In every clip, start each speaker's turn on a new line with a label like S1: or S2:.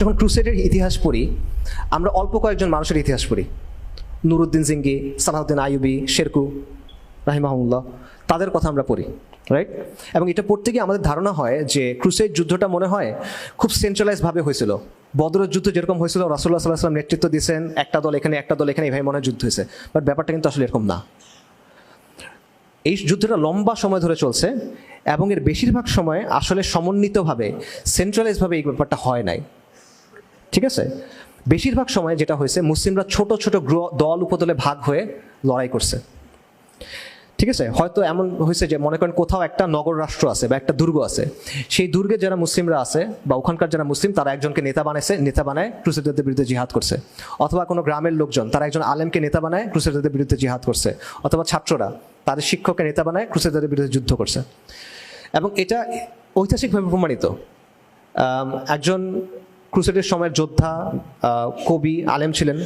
S1: যখন ক্রুসেডের ইতিহাস পড়ি, আমরা অল্প কয়েকজন মানুষের ইতিহাস পড়ি। নুরুদ্দিন সিঙ্গি সালাহুদ্দিন আইয়ুবি, শেরকু, রাহিমাহুল্লাহ, তাদের কথা আমরা পড়ি রাইট এবং এটা পড়তে গিয়ে আমাদের ধারণা হয় যে ক্রুসেড যুদ্ধটা মনে হয় খুব সেন্ট্রালাইজভাবে হয়েছিল। বদরের যুদ্ধ যেরকম হয়েছিল রাসুল্লাহ সাল্লাহ সাল্লাম নেতৃত্ব দিয়েছেন, একটা দল এখানে, একটা দল এখানে এইভাবে মনে হয় যুদ্ধ হয়েছে। বাট ব্যাপারটা কিন্তু আসলে এরকম না। এই যুদ্ধটা লম্বা সময় ধরে চলছে এবং এর বেশিরভাগ সময় আসলে সমন্বিতভাবে সেন্ট্রালাইজভাবে এই ব্যাপারটা হয় নাই। ঠিক আছে? বেশিরভাগ সময় যেটা হয়েছে, মুসলিমরা ছোট ছোট দল উপদলে ভাগ হয়ে লড়াই করছে। ঠিক আছে? হয়তো এমন হয়েছে যে, মনে করেন কোথাও একটা নগর রাষ্ট্র আছে বা একটা দুর্গ আছে। সেই দুর্গে যারা মুসলিমরা আছে বা ওখানকার যারা মুসলিম, তারা একজনকে নেতা বানাইছে, নেতা বানায় ক্রুসেডারদের বিরুদ্ধে জিহাদ করছে। অথবা কোনো গ্রামের লোকজন, তারা একজন আলেমকে নেতা বানায় ক্রুসেডারদের বিরুদ্ধে জিহাদ করছে। অথবা ছাত্ররা, তাদের শিক্ষককে নেতা বানায় ক্রুসেডারদের বিরুদ্ধে যুদ্ধ করছে। এবং এটা ঐতিহাসিকভাবে প্রমাণিত। একজন ক্রুসেডের সময়ের যোদ্ধা কবি, আলেম ছিলেন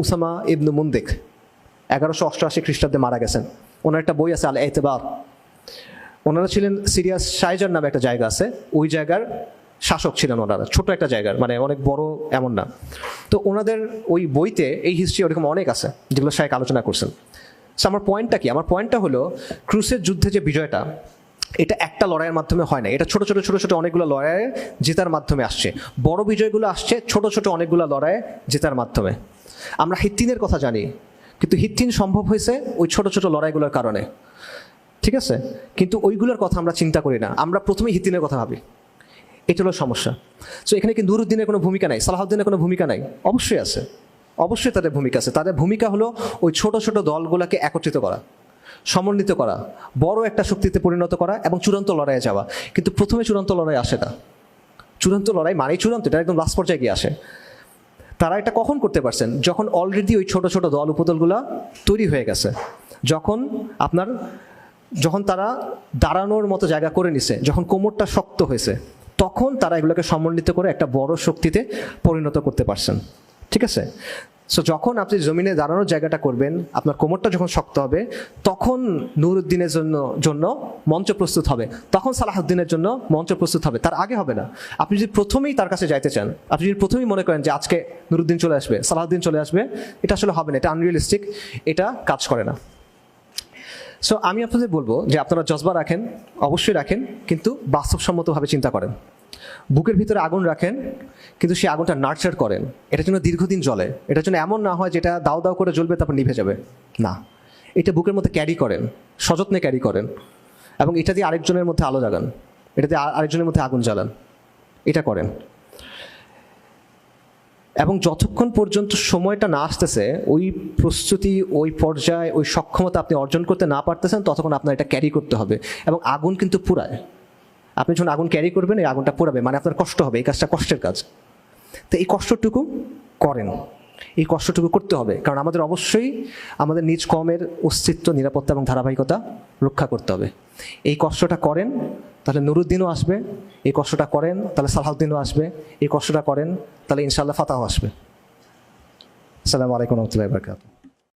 S1: উসামা ইবনু মুন্দিক। এগারোশো অষ্টআশি খ্রিস্টাব্দে মারা গেছেন। ওনার একটা বই আছে আল এতেবার ওনারা ছিলেন সিরিয়াস সাইজার নামে একটা জায়গা আছে। ওই জায়গার শাসক ছিলেন ওনারা। ছোট একটা জায়গার মানে অনেক বড় এমন না। তো ওনাদের ওই বইতে এই হিস্ট্রি ওরকম অনেক আছে, যেগুলো শায়েক আলোচনা করছেন। আমার পয়েন্টটা কি? আমার পয়েন্টটা হলো, ক্রুসের যুদ্ধে যে বিজয়টা এটা একটা লড়াইয়ের মাধ্যমে হয় না। এটা ছোট ছোট ছোট ছোট অনেকগুলো লড়াইয়ে জেতার মাধ্যমে আসছে। বড় বিজয়গুলো আসছে, ছোট ছোট অনেকগুলো লড়াইয়ে জেতার মাধ্যমে। আমরা হিত্তিনের কথা জানি, কিন্তু হিত্তিন সম্ভব হয়েছে ওই ছোট ছোট লড়াইগুলোর কারণে। ঠিক আছে? কিন্তু ওইগুলোর কথা আমরা চিন্তা করি না। আমরা প্রথমেই হিত্তিনের কথা ভাবি। এটা হলো সমস্যা। সো এখানে কি নুরুদ্দিনের কোনো ভূমিকা নাই? সালাহউদ্দিনের কোনো ভূমিকা নাই? অবশ্যই আছে। অবশ্যই তাদের ভূমিকা আছে। তাদের ভূমিকা হলো ওই ছোট ছোট দলগুলোকে একত্রিত করা। সমন্বিত করা, বড় একটা শক্তিতে পরিণত করা এবং চূড়ান্ত লড়াইয়ে যাওয়া। কিন্তু প্রথমে চূড়ান্ত লড়াই আসে না। চূড়ান্ত লড়াই মানেই চূড়ান্ত, এটা একদম লাস্ট পর্যায়ে গিয়ে আসে। তারা এটা কখন করতে পারছেন? যখন অলরেডি ওই ছোট ছোট দল উপদলগুলা তৈরি হয়ে গেছে। যখন আপনার, যখন তারা দাঁড়ানোর মতো জায়গা করে নিছে, যখন কোমরটা শক্ত হয়েছে, তখন তারা এগুলোকে সমন্বিত করে একটা বড় শক্তিতে পরিণত করতে পারছেন। ঠিক আছে? সো যখন আপনি জমিনে দাঁড়ানোর জায়গাটা করবেন, আপনার কোমরটা যখন শক্ত হবে, তখন নুরুদ্দিনের জন্য জন্য মঞ্চ প্রস্তুত হবে। তখন সালাহুদ্দিনের জন্য মঞ্চ প্রস্তুত হবে। তার আগে হবে না। আপনি যদি প্রথমেই তার কাছে যাইতে চান, আপনি যদি প্রথমেই মনে করেন যে আজকে নুরুদ্দিন চলে আসবে সালাহুদ্দিন চলে আসবে, এটা আসলে হবে না, এটা আনরিয়েলিস্টিক এটা কাজ করে না। সো আমি আপনাদের বলব যে আপনারা জজবা রাখেন, অবশ্যই রাখেন, কিন্তু বাস্তবসম্মতভাবে চিন্তা করেন। বুকের ভিতরে আগুন রাখেন, কিন্তু সেই আগুনটা নার্চার করেন। এটার জন্য দীর্ঘদিন জ্বলে। এটার জন্য এমন না হয় যেটা দাও দাও করে জ্বলবে, তারপর নিভে যাবে। না। এটা বুকের মধ্যে ক্যারি করেন, সযত্নে ক্যারি করেন এবং এটা দিয়ে আরেকজনের মধ্যে আলো জাগান এটা দিয়ে আরেকজনের মধ্যে আগুন জ্বালান। এটা করেন। এবং যতক্ষণ পর্যন্ত সময়টা না আসতেছে, ওই প্রস্তুতি, ওই পর্যায়ে, ওই সক্ষমতা আপনি অর্জন করতে না পারতেছেন, ততক্ষণ আপনার এটা ক্যারি করতে হবে। এবং আগুন কিন্তু পুরায় আপনি যখন আগুন ক্যারি করবেন, এই আগুনটা পোড়াবে মানে আপনার কষ্ট হবে, এই কাজটা কষ্টের কাজ। তো এই কষ্টটুকু করেন। এই কষ্টটুকু করতে হবে, কারণ আমাদের অবশ্যই আমাদের নিজ কমের অস্তিত্ব, নিরাপত্তা এবং ধারাবাহিকতা রক্ষা করতে হবে। এই কষ্টটা করেন, তাহলে নুরুদ্দিনও আসবে। এই কষ্টটা করেন, তাহলে সালাহুদ্দিনও আসবে। এই কষ্টটা করেন, তাহলে ইনশাল্লাহ ফাতাহ আসবে। আসসালামু আলাইকুম রহমতুল্লাহ বরকাত